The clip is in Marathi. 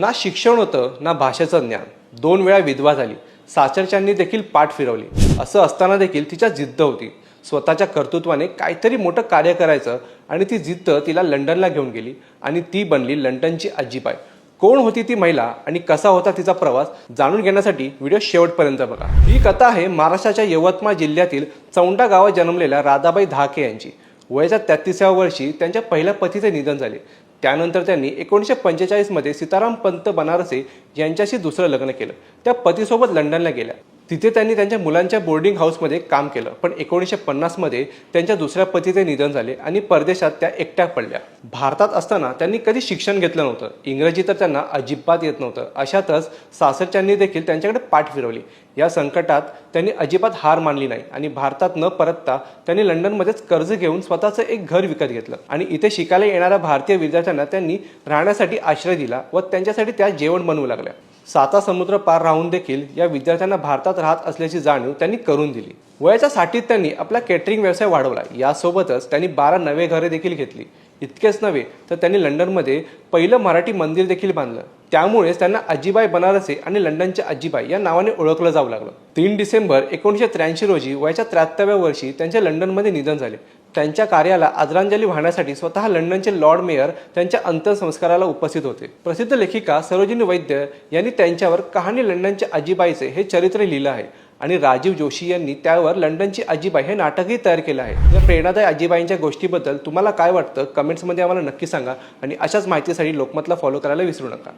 ना शिक्षण होतं ना भाषेचं ज्ञान. दोन वेळा विधवा झाली. साचरच्यांनी देखील पाठ फिरवली. असं असताना देखील तिच्या जिद्द होती. स्वतःच्या कर्तृत्वाने काहीतरी मोठं कार्य करायचं आणि ती जिद्द तिला लंडनला घेऊन गेली आणि ती बनली लंडनची आजीबाई. कोण होती ती महिला आणि कसा होता तिचा प्रवास जाणून घेण्यासाठी व्हिडिओ शेवटपर्यंत बघा. ही कथा आहे महाराष्ट्राच्या यवतमाळ जिल्ह्यातील चौंडा गावात जन्मलेल्या राधाबाई धाके यांची. वयाच्या तेहतीसाव्या वर्षी त्यांच्या पहिल्या पतीचे निधन झाले. त्यानंतर त्यांनी एकोणीसशे पंचेचाळीसमध्ये सीताराम पंत बनारसे यांच्याशी दुसरं लग्न केलं. त्या पतीसोबत लंडनला गेल्या. तिथे त्यांनी त्यांच्या मुलांच्या बोर्डिंग हाऊसमध्ये काम केलं. पण एकोणीसशे पन्नासमध्ये त्यांच्या दुसऱ्या पतीचे निधन झाले आणि परदेशात त्या एकट्या पडल्या. भारतात असताना त्यांनी कधी शिक्षण घेतलं नव्हतं. इंग्रजी तर त्यांना अजिबात येत नव्हतं. अशातच सासरच्यांनी देखील त्यांच्याकडे पाठ फिरवली. या संकटात त्यांनी अजिबात हार मानली नाही आणि भारतात न परतता त्यांनी लंडनमध्येच कर्ज घेऊन स्वतःचं एक घर विकत घेतलं. आणि इथे शिकायला येणाऱ्या भारतीय विद्यार्थ्यांना त्यांनी राहण्यासाठी आश्रय दिला व त्यांच्यासाठी त्या जेवण बनवू लागल्या. साता समुद्र पार राहून देखील या विद्यार्थ्यांना भारतात राहत असल्याची जाणीव त्यांनी करून दिली. वयाच्या साठीत त्यांनी आपला केटरिंग व्यवसाय वाढवला. यासोबतच त्यांनी बारा नवे घरे देखील घेतली. इतकेच नव्हे तर त्यांनी लंडनमध्ये पहिलं मराठी मंदिर देखील बांधलं. त्यामुळेच त्यांना अजिबाई बनारसे आणि लंडनच्या अजिबाई या नावाने ओळखलं जाऊ लागलं. तीन डिसेंबर एकोणीसशे त्र्याऐंशी रोजी वयाच्या त्र्याहत्तराव्या वर्षी त्यांच्या लंडनमध्ये निधन झाले. त्यांच्या कार्याला आदरांजली वाहण्यासाठी स्वतः लंडनचे लॉर्ड मेयर त्यांच्या अंत्यसंस्काराला उपस्थित होते. प्रसिद्ध लेखिका सरोजिनी वैद्य यांनी त्यांच्यावर कहाणी लंडनच्या अजिबाईचे हे चरित्र लिहिलं आहे आणि राजीव जोशी यांनी त्यावर लंडनची अजिबाई हे नाटकही तयार केलं आहे. या प्रेरणादायी अजिबाईंच्या गोष्टीबद्दल तुम्हाला काय वाटतं? कमेंट्समध्ये आम्हाला नक्की सांगा आणि अशाच माहितीसाठी लोकमतला फॉलो करायला विसरू नका.